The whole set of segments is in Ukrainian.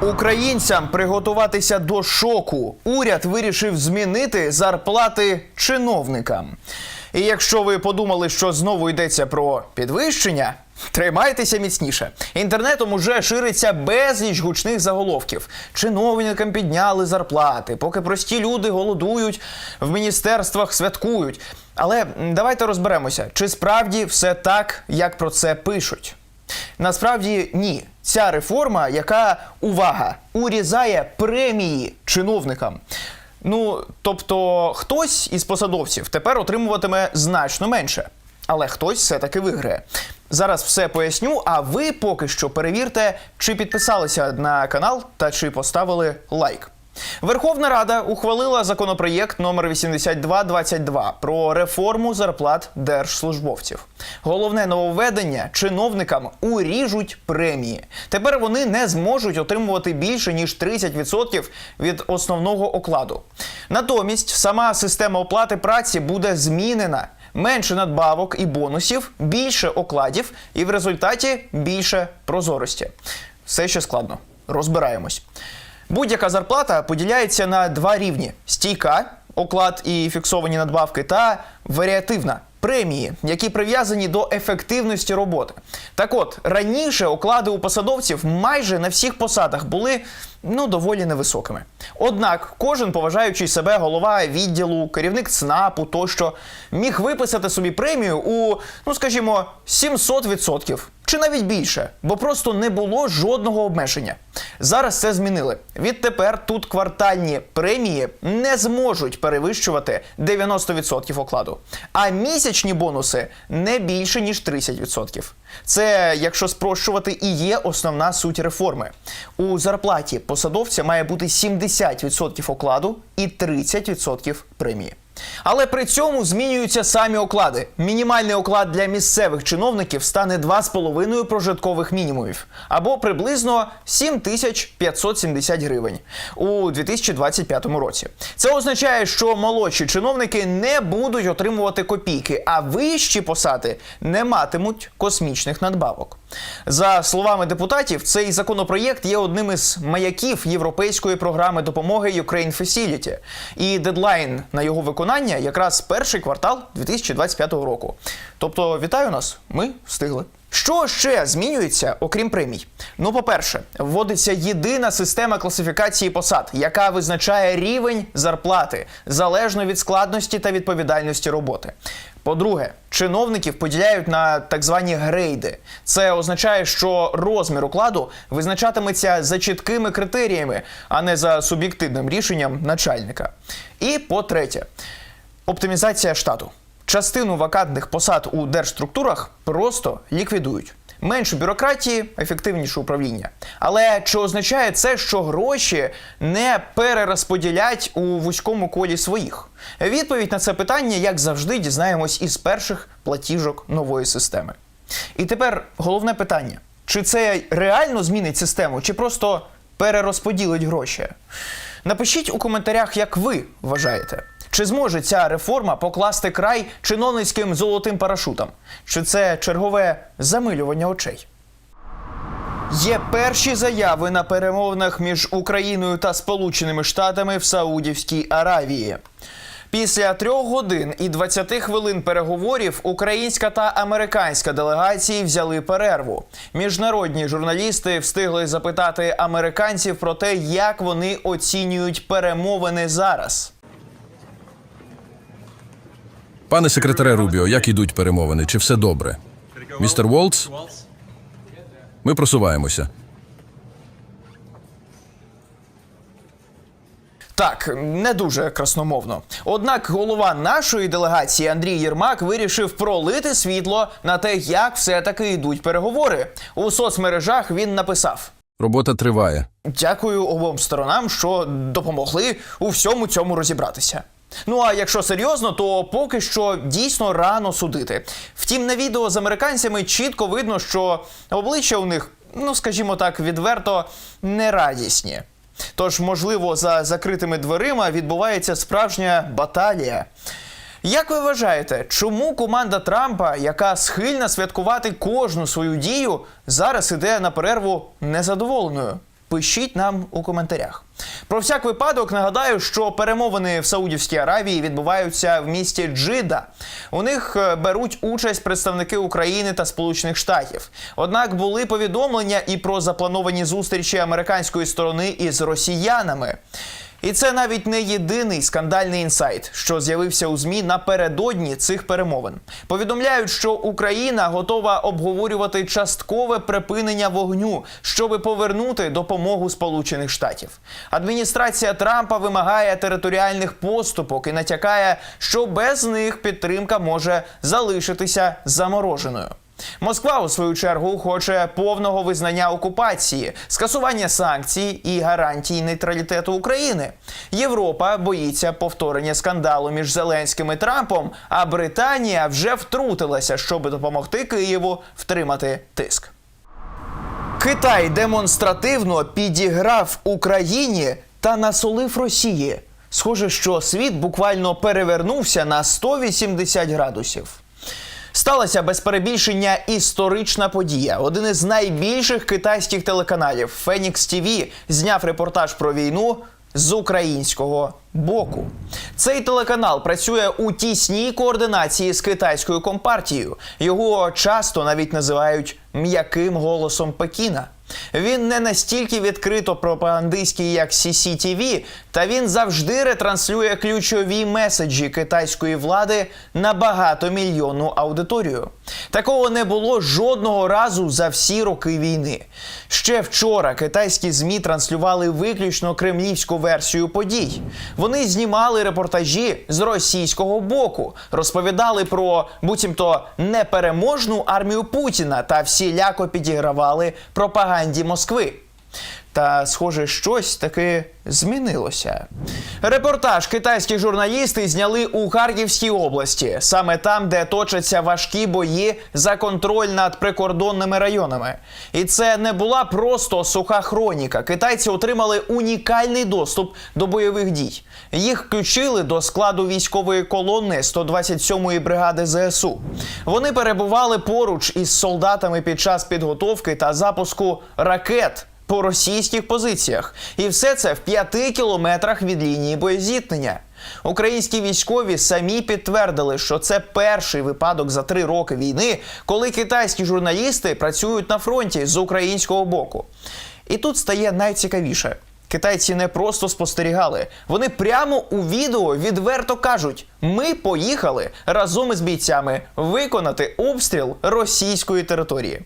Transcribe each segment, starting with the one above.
Українцям приготуватися до шоку. Уряд вирішив змінити зарплати чиновникам. І якщо ви подумали, що знову йдеться про підвищення, тримайтеся міцніше. Інтернетом уже шириться безліч гучних заголовків. Чиновникам підняли зарплати, поки прості люди голодують, в міністерствах святкують. Але давайте розберемося, чи справді все так, як про це пишуть. Насправді ні. Ця реформа, яка увага, урізає премії чиновникам. Ну, тобто, хтось із посадовців тепер отримуватиме значно менше, але хтось все-таки виграє. Зараз все поясню. А ви поки що перевірте, чи підписалися на канал та чи поставили лайк. Верховна Рада ухвалила законопроєкт номер 8222 про реформу зарплат держслужбовців. Головне нововведення чиновникам уріжуть премії. Тепер вони не зможуть отримувати більше ніж 30% від основного окладу. Натомість сама система оплати праці буде змінена. Менше надбавок і бонусів, більше окладів, і в результаті більше прозорості. Все ще складно. Розбираємось. Будь-яка зарплата поділяється на два рівні: стійка, оклад і фіксовані надбавки, та варіативна. Премії, які прив'язані до ефективності роботи. Так от раніше оклади у посадовців майже на всіх посадах були ну доволі невисокими. Однак кожен поважаючий себе голова відділу, керівник ЦНАПу тощо міг виписати собі премію у, ну скажімо, 700% чи навіть більше, бо просто не було жодного обмеження. Зараз це змінили. Відтепер тут квартальні премії не зможуть перевищувати 90% окладу, а місячні бонуси не більше ніж 30%. Це, якщо спрощувати, і є основна суть реформи. У зарплаті посадовця має бути 70% окладу і 30% премії. Але при цьому змінюються самі оклади. Мінімальний оклад для місцевих чиновників стане 2,5 прожиткових мінімумів або приблизно 7570 гривень у 2025 році. Це означає, що молодші чиновники не будуть отримувати копійки, а вищі посади не матимуть космічних надбавок. За словами депутатів, цей законопроєкт є одним із маяків європейської програми допомоги Ukraine Facility. І дедлайн на його виконання якраз перший квартал 2025 року. Тобто, вітаю нас, ми встигли. Що ще змінюється, окрім премій? Ну, по-перше, вводиться єдина система класифікації посад, яка визначає рівень зарплати залежно від складності та відповідальності роботи. По-друге, чиновників поділяють на так звані грейди. Це означає, що розмір укладу визначатиметься за чіткими критеріями, а не за суб'єктивним рішенням начальника. І по-третє, оптимізація штату. Частину вакантних посад у держструктурах просто ліквідують. Менше бюрократії, ефективніше управління. Але чи означає це, що гроші не перерозподілять у вузькому колі своїх? Відповідь на це питання, як завжди, дізнаємось із перших платіжок нової системи. І тепер головне питання: чи це реально змінить систему, чи просто перерозподілить гроші? Напишіть у коментарях, як ви вважаєте. Чи зможе ця реформа покласти край чиновницьким золотим парашутам? Чи це чергове замилювання очей? Є перші заяви на перемовинах між Україною та Сполученими Штатами в Саудівській Аравії. Після трьох годин і 20 хвилин переговорів українська та американська делегації взяли перерву. Міжнародні журналісти встигли запитати американців про те, як вони оцінюють перемовини зараз. Пане секретаре Рубіо, як ідуть перемовини? Чи все добре? Містер Волтс? Ми просуваємося. Так, не дуже красномовно. Однак голова нашої делегації Андрій Єрмак вирішив пролити світло на те, як все-таки йдуть переговори. У соцмережах він написав: Робота триває. Дякую обом сторонам, що допомогли у всьому цьому розібратися. Ну а якщо серйозно, то поки що дійсно рано судити. Втім, на відео з американцями чітко видно, що обличчя у них, ну скажімо так, відверто нерадісні. Тож, можливо, за закритими дверима відбувається справжня баталія. Як ви вважаєте, чому команда Трампа, яка схильна святкувати кожну свою дію, зараз іде на перерву незадоволеною? Пишіть нам у коментарях. Про всяк випадок нагадаю, що перемовини в Саудівській Аравії відбуваються в місті Джида. У них е, беруть участь представники України та Сполучених Штатів. Однак були повідомлення і про заплановані зустрічі американської сторони із росіянами. І це навіть не єдиний скандальний інсайт, що з'явився у змі напередодні цих перемовин. Повідомляють, що Україна готова обговорювати часткове припинення вогню, щоби повернути допомогу Сполучених Штатів. Адміністрація Трампа вимагає територіальних поступок і натякає, що без них підтримка може залишитися замороженою. Москва, у свою чергу, хоче повного визнання окупації, скасування санкцій і гарантій нейтралітету України. Європа боїться повторення скандалу між Зеленським і Трампом, а Британія вже втрутилася, щоб допомогти Києву втримати тиск. Китай демонстративно підіграв Україні та насолив Росії. Схоже, що світ буквально перевернувся на 180 градусів. Сталася без перебільшення історична подія. Один із найбільших китайських телеканалів Фенікс Тіві зняв репортаж про війну з українського боку. Цей телеканал працює у тісній координації з китайською компартією. Його часто навіть називають м'яким голосом Пекіна. Він не настільки відкрито пропагандистський, як CCTV, та він завжди ретранслює ключові меседжі китайської влади на багатомільйонну аудиторію. Такого не було жодного разу за всі роки війни. Ще вчора китайські змі транслювали виключно кремлівську версію подій. Вони знімали репортажі з російського боку, розповідали про буцімто непереможну армію Путіна та всіляко підігравали пропаганді Москви. Та, схоже, щось таки змінилося. Репортаж китайські журналісти зняли у Харківській області, саме там, де точаться важкі бої за контроль над прикордонними районами. І це не була просто суха хроніка. Китайці отримали унікальний доступ до бойових дій. Їх включили до складу військової колони 127-ї бригади ЗСУ. Вони перебували поруч із солдатами під час підготовки та запуску ракет по російських позиціях, і все це в п'яти кілометрах від лінії боєзіткнення. Українські військові самі підтвердили, що це перший випадок за три роки війни, коли китайські журналісти працюють на фронті з українського боку. І тут стає найцікавіше. Китайці не просто спостерігали, вони прямо у відео відверто кажуть: ми поїхали разом із бійцями виконати обстріл російської території.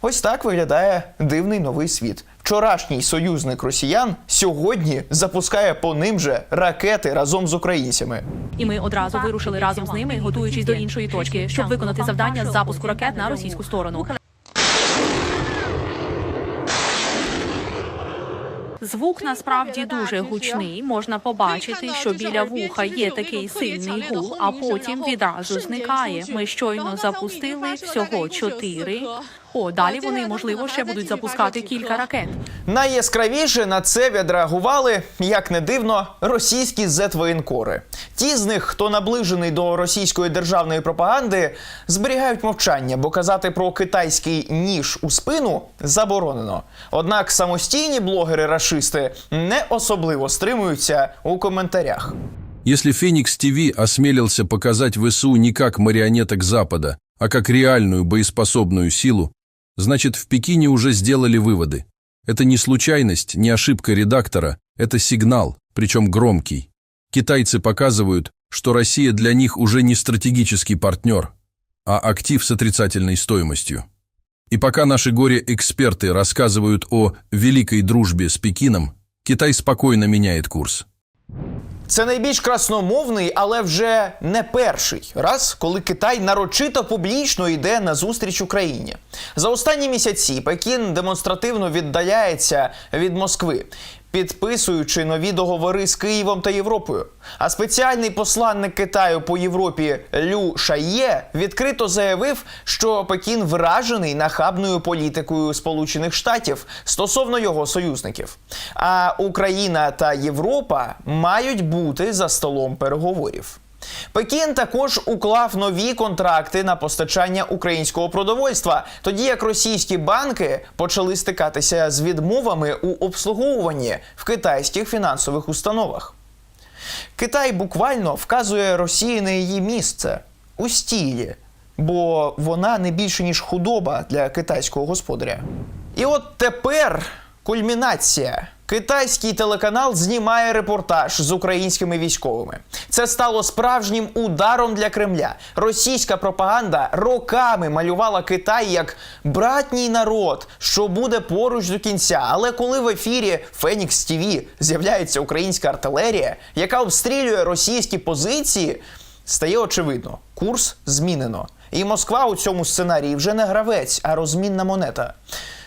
Ось так виглядає дивний новий світ. Вчорашній союзник росіян сьогодні запускає по ним же ракети разом з українцями. І ми одразу вирушили разом з ними, готуючись до іншої точки, щоб виконати завдання з запуску ракет на російську сторону. Звук насправді дуже гучний. Можна побачити, що біля вуха є такий сильний гул, а потім відразу зникає. Ми щойно запустили всього чотири. О, далі вони можливо ще будуть запускати кілька ракет. Найяскравіше на це відреагували, як не дивно, російські зетвоєнкори. Ті з них, хто наближений до російської державної пропаганди, зберігають мовчання, бо казати про китайський ніж у спину заборонено. Однак самостійні блогери-рашисти не особливо стримуються у коментарях. Если Феникс ТВ осмелился показать ВСУ не как марионеток Запада, а как реальную боеспособную силу, значит, в Пекине уже сделали выводы. Это не случайность, не ошибка редактора, это сигнал, причем громкий. Китайцы показывают, что Россия для них уже не стратегический партнер, а актив с отрицательной стоимостью. И пока наши горе-эксперты рассказывают о великой дружбе с Пекином, Китай спокойно меняет курс. Це найбільш красномовний, але вже не перший раз, коли Китай нарочито публічно йде на зустріч Україні. За останні місяці Пекін демонстративно віддаляється від Москви. Підписуючи нові договори з Києвом та Європою, а спеціальний посланник Китаю по Європі Лю Шає відкрито заявив, що Пекін вражений нахабною політикою Сполучених Штатів стосовно його союзників. А Україна та Європа мають бути за столом переговорів. Пекін також уклав нові контракти на постачання українського продовольства, тоді як російські банки почали стикатися з відмовами у обслуговуванні в китайських фінансових установах. Китай буквально вказує Росії на її місце у стілі, бо вона не більше ніж худоба для китайського господаря. І от тепер кульмінація. Китайський телеканал знімає репортаж з українськими військовими. Це стало справжнім ударом для Кремля. Російська пропаганда роками малювала Китай як братній народ, що буде поруч до кінця. Але коли в ефірі Фенікс ТВ з'являється українська артилерія, яка обстрілює російські позиції, стає очевидно, курс змінено. І Москва у цьому сценарії вже не гравець, а розмінна монета.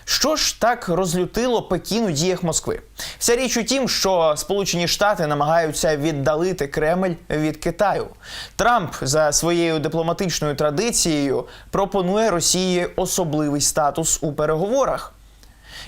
Що ж так розлютило Пекін у діях Москви? Вся річ у тім, що Сполучені Штати намагаються віддалити Кремль від Китаю. Трамп за своєю дипломатичною традицією пропонує Росії особливий статус у переговорах.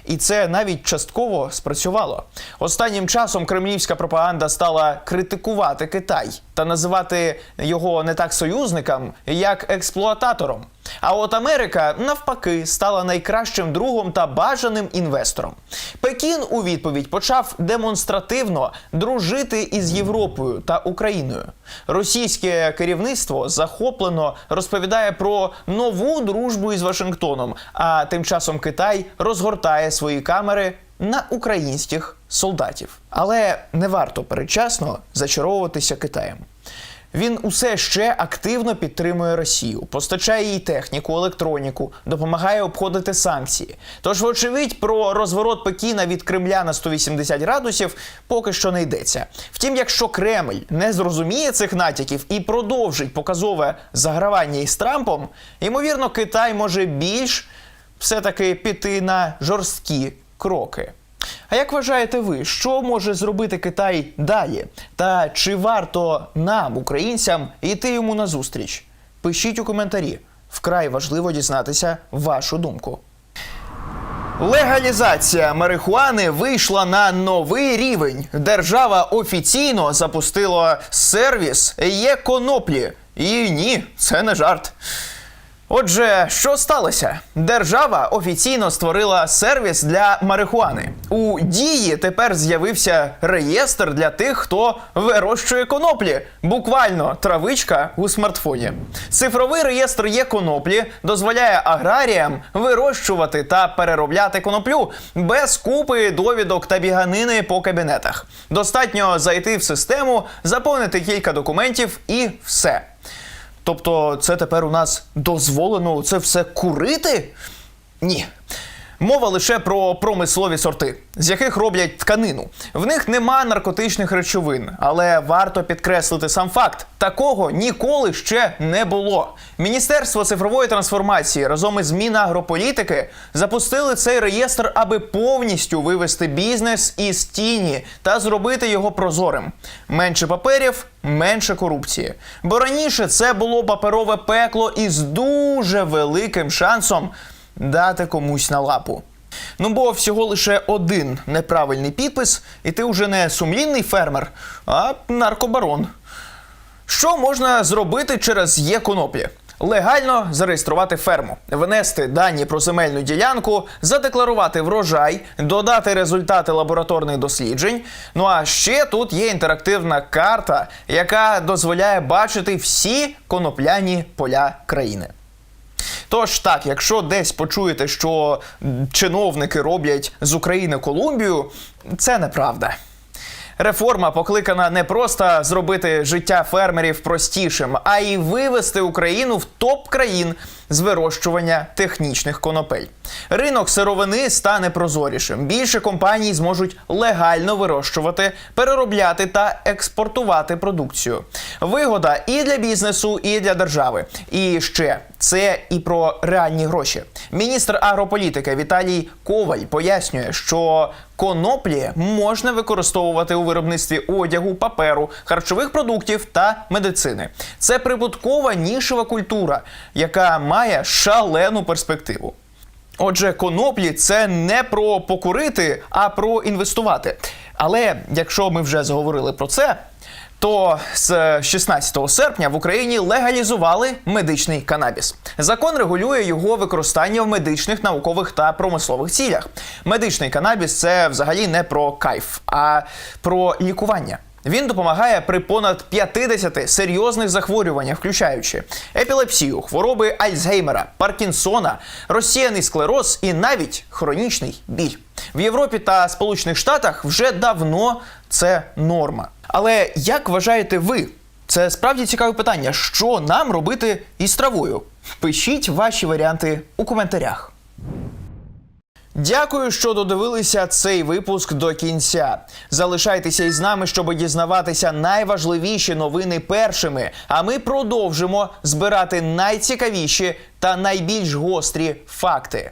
І це навіть частково спрацювало. Останнім часом кремлівська пропаганда стала критикувати Китай та називати його не так союзником, як експлуататором. А от Америка навпаки стала найкращим другом та бажаним інвестором. Пекін у відповідь почав демонстративно дружити із Європою та Україною. Російське керівництво захоплено розповідає про нову дружбу із Вашингтоном. А тим часом Китай розгортає свої камери на українських солдатів. Але не варто передчасно зачаровуватися Китаєм. Він усе ще активно підтримує Росію, постачає їй техніку, електроніку, допомагає обходити санкції. Тож, вочевидь, про розворот Пекіна від Кремля на 180 градусів поки що не йдеться. Втім, якщо Кремль не зрозуміє цих натяків і продовжить показове загравання із Трампом, ймовірно, Китай може більш все-таки піти на жорсткі кроки. А як вважаєте ви, що може зробити Китай далі? Та чи варто нам, українцям, йти йому назустріч? Пишіть у коментарі. Вкрай важливо дізнатися вашу думку. Легалізація марихуани вийшла на новий рівень. Держава офіційно запустила сервіс є коноплі. І ні, це не жарт. Отже, що сталося? Держава офіційно створила сервіс для марихуани. У дії тепер з'явився реєстр для тих, хто вирощує коноплі. Буквально травичка у смартфоні. Цифровий реєстр є коноплі дозволяє аграріям вирощувати та переробляти коноплю без купи довідок та біганини по кабінетах. Достатньо зайти в систему, заповнити кілька документів і все. Тобто, це тепер у нас дозволено це все курити? Ні. Мова лише про промислові сорти, з яких роблять тканину. В них нема наркотичних речовин, але варто підкреслити сам факт: такого ніколи ще не було. Міністерство цифрової трансформації разом із Мінагрополітики запустили цей реєстр, аби повністю вивести бізнес із тіні та зробити його прозорим. Менше паперів, менше корупції. Бо раніше це було паперове пекло із дуже великим шансом дати комусь на лапу. Ну бо всього лише один неправильний підпис, і ти вже не сумлінний фермер, а наркобарон. Що можна зробити через є коноплі? Легально зареєструвати ферму, внести дані про земельну ділянку, задекларувати врожай, додати результати лабораторних досліджень. Ну а ще тут є інтерактивна карта, яка дозволяє бачити всі конопляні поля країни. Тож так, якщо десь почуєте, що чиновники роблять з України Колумбію, це неправда. Реформа покликана не просто зробити життя фермерів простішим, а й вивести Україну в топ країн з вирощування технічних конопель. Ринок сировини стане прозорішим. Більше компаній зможуть легально вирощувати, переробляти та експортувати продукцію. Вигода і для бізнесу, і для держави. І ще це і про реальні гроші. Міністр агрополітики Віталій Коваль пояснює, що коноплі можна використовувати у виробництві одягу, паперу, харчових продуктів та медицини. Це прибуткова нішева культура, яка має шалену перспективу. Отже, коноплі це не про покурити, а про інвестувати. Але якщо ми вже заговорили про це, То з 16 серпня в Україні легалізували медичний канабіс. Закон регулює його використання в медичних, наукових та промислових цілях. Медичний канабіс це взагалі не про кайф, а про лікування. Він допомагає при понад 50 серйозних захворюваннях, включаючи епілепсію, хвороби Альцгеймера, Паркінсона, розсіяний склероз і навіть хронічний біль. В Європі та Сполучених Штатах вже давно це норма. Але як вважаєте ви? Це справді цікаве питання. Що нам робити із травою? Пишіть ваші варіанти у коментарях. Дякую, що додивилися цей випуск до кінця. Залишайтеся із нами, щоб дізнаватися найважливіші новини першими. А ми продовжимо збирати найцікавіші та найбільш гострі факти.